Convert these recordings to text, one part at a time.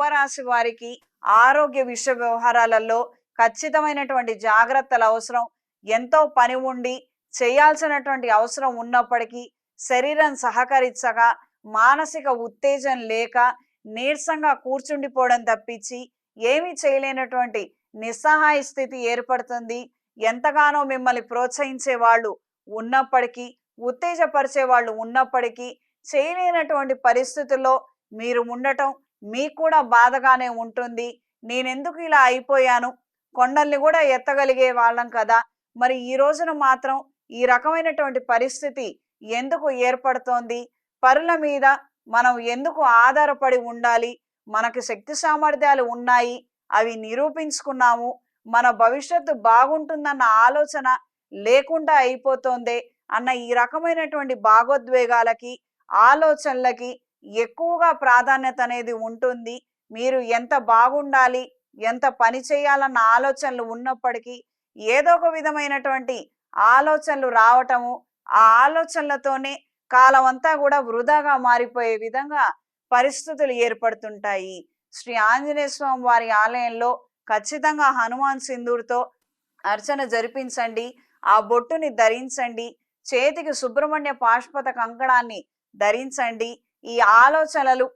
కుంభరాశి వారికి ఆరోగ్య విషయ వ్యవహారాలలో ఖచ్చితమైనటువంటి జాగ్రత్తలు అవసరం. ఎంతో పని ఉండి చేయాల్సినటువంటి అవసరం ఉన్నప్పటికీ శరీరం సహకరించక మానసిక ఉత్తేజం లేక నీరసంగా కూర్చుండిపోవడం తప్పించి ఏమీ చేయలేనటువంటి నిస్సహాయ స్థితి ఏర్పడుతుంది. ఎంతగానో మిమ్మల్ని ప్రోత్సహించే వాళ్ళు ఉన్నప్పటికీ ఉత్తేజపరిచే వాళ్ళు ఉన్నప్పటికీ చేయలేనటువంటి పరిస్థితుల్లో మీరు ఉండటం మీకు కూడా బాధగానే ఉంటుంది. నేనెందుకు ఇలా అయిపోయాను? కొండల్ని కూడా ఎత్తగలిగే వాళ్ళం కదా! మరి ఈ రోజున మాత్రం ఈ రకమైనటువంటి పరిస్థితి ఎందుకు ఏర్పడుతోంది? పరుల మీద మనం ఎందుకు ఆధారపడి ఉండాలి? మనకు శక్తి సామర్థ్యాలు ఉన్నాయి. అవి నిరూపించుకున్నాము. మన భవిష్యత్తు బాగుంటుందన్న ఆలోచన లేకుండా అయిపోతోందే అన్న ఈ రకమైనటువంటి భాగోద్వేగాలకి ఆలోచనలకి ఎక్కువగా ప్రాధాన్యత అనేది ఉంటుంది. మీరు ఎంత బాగుండాలి ఎంత పని చేయాలన్న ఆలోచనలు ఉన్నప్పటికీ ఏదో ఒక విధమైనటువంటి ఆలోచనలు రావటము ఆ ఆలోచనలతోనే కాలం అంతా కూడా వృధాగా మారిపోయే విధంగా పరిస్థితులు ఏర్పడుతుంటాయి. శ్రీ ఆంజనేయ స్వామి వారి ఆలయంలో ఖచ్చితంగా హనుమాన్ సింధూర్తో అర్చన జరిపించండి ఆ బొట్టుని ధరించండి చేతికి సుబ్రహ్మణ్య పాష్పత కంకణాన్ని ధరించండి ఈ ఆలోచనలు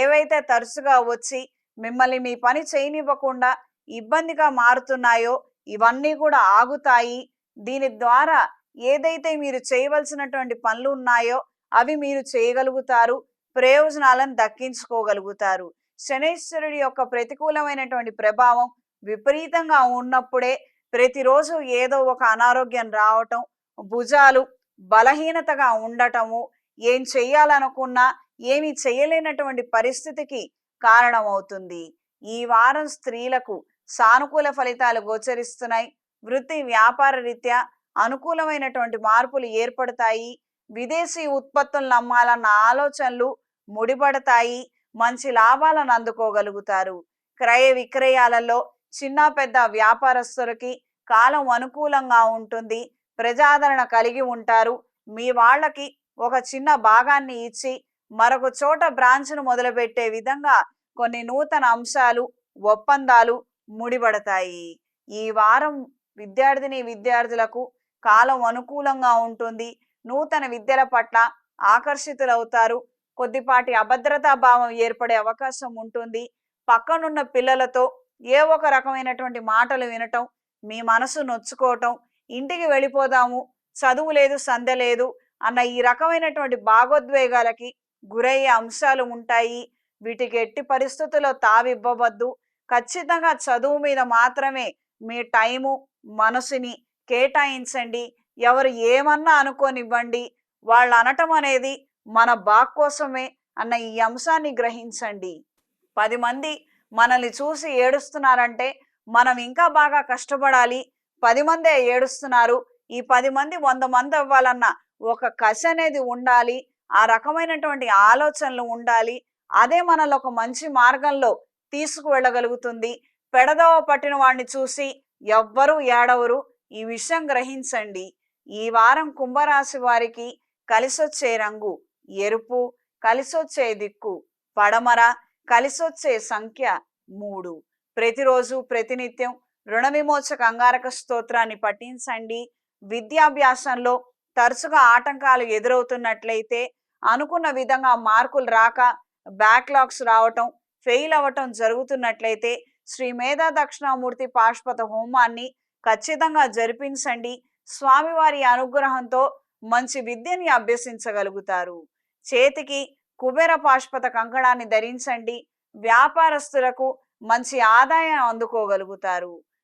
ఏవైతే తరచుగా వచ్చి మిమ్మల్ని మీ పని చేయనివ్వకుండా ఇబ్బందిగా మారుతున్నాయో ఇవన్నీ కూడా ఆగుతాయి. దీని ద్వారా ఏదైతే మీరు చేయవలసినటువంటి పనులు ఉన్నాయో అవి మీరు చేయగలుగుతారు. ప్రయోజనాలను దక్కించుకోగలుగుతారు. శనేశ్వరుడి యొక్క ప్రతికూలమైనటువంటి ప్రభావం విపరీతంగా ఉన్నప్పుడే ప్రతిరోజు ఏదో ఒక అనారోగ్యం రావటం భుజాలు బలహీనతగా ఉండటము ఏం చెయ్యాలనుకున్నా ఏమి చేయలేనటువంటి పరిస్థితికి కారణమవుతుంది. ఈ వారం స్త్రీలకు సానుకూల ఫలితాలు గోచరిస్తున్నాయి. వృత్తి వ్యాపార రీత్యా అనుకూలమైనటువంటి మార్పులు ఏర్పడతాయి. విదేశీ ఉత్పత్తులను నమ్మాలన్న ఆలోచనలు ముడిపడతాయి. మంచి లాభాలను అందుకోగలుగుతారు. క్రయ విక్రయాలలో చిన్న పెద్ద వ్యాపారస్తులకి కాలం అనుకూలంగా ఉంటుంది. ప్రజాదరణ కలిగి ఉంటారు. మీ వాళ్ళకి ఒక చిన్న భాగాన్ని ఇచ్చి మరొక చోట బ్రాంచ్ను మొదలుపెట్టే విధంగా కొన్ని నూతన అంశాలు ఒప్పందాలు ముడిపడతాయి. ఈ వారం విద్యార్థిని విద్యార్థులకు కాలం అనుకూలంగా ఉంటుంది. నూతన విద్యల పట్ల ఆకర్షితులవుతారు. కొద్దిపాటి అభద్రతా భావం ఏర్పడే అవకాశం ఉంటుంది. పక్కనున్న పిల్లలతో ఏ ఒక రకమైనటువంటి మాటలు వినటం మీ మనసు నొచ్చుకోవటం ఇంటికి వెళ్ళిపోదాము చదువు లేదు సందె లేదు అన్న ఈ రకమైనటువంటి భాగోద్వేగాలకి గురయ్యే అంశాలు ఉంటాయి. వీటికి ఎట్టి పరిస్థితుల్లో తావివ్వవద్దు. ఖచ్చితంగా చదువు మీద మాత్రమే మీ టైము మనసుని కేటాయించండి. ఎవరు ఏమన్నా అనుకోనివ్వండి. వాళ్ళు అనటం అనేది మన బాగ్ కోసమే అన్న ఈ అంశాన్ని గ్రహించండి. పది మంది మనల్ని చూసి ఏడుస్తున్నారంటే మనం ఇంకా బాగా కష్టపడాలి. పది మందే ఏడుస్తున్నారు. ఈ పది మంది వంద మంది అవ్వాలన్న ఒక కసి అనేది ఉండాలి. ఆ రకమైనటువంటి ఆలోచనలు ఉండాలి. అదే మనల్ని ఒక మంచి మార్గంలో తీసుకువెళ్ళగలుగుతుంది. పెడదవ పట్టిన వాడిని చూసి ఎవ్వరూ ఏడవరు. ఈ విషయం గ్రహించండి. ఈ వారం కుంభరాశి వారికి కలిసొచ్చే రంగు ఎరుపు కలిసొచ్చే దిక్కు పడమర కలిసొచ్చే సంఖ్య మూడు. ప్రతిరోజు ప్రతినిత్యం రుణ విమోచక అంగారక స్తోత్రాన్ని పఠించండి. విద్యాభ్యాసంలో తరచుగా ఆటంకాలు ఎదురవుతున్నట్లయితే అనుకున్న విధంగా మార్కులు రాక బ్యాక్లాగ్స్ రావటం ఫెయిల్ అవ్వటం జరుగుతున్నట్లయితే శ్రీ మేధా దక్షిణామూర్తి పాశుపత హోమాన్ని ఖచ్చితంగా జరిపించండి. స్వామివారి అనుగ్రహంతో మంచి విద్యని అభ్యసించగలుగుతారు. చేతికి కుబేర పాశుపత కంకణాన్ని ధరించండి. వ్యాపారస్తులకు మంచి ఆదాయం అందుకోగలుగుతారు.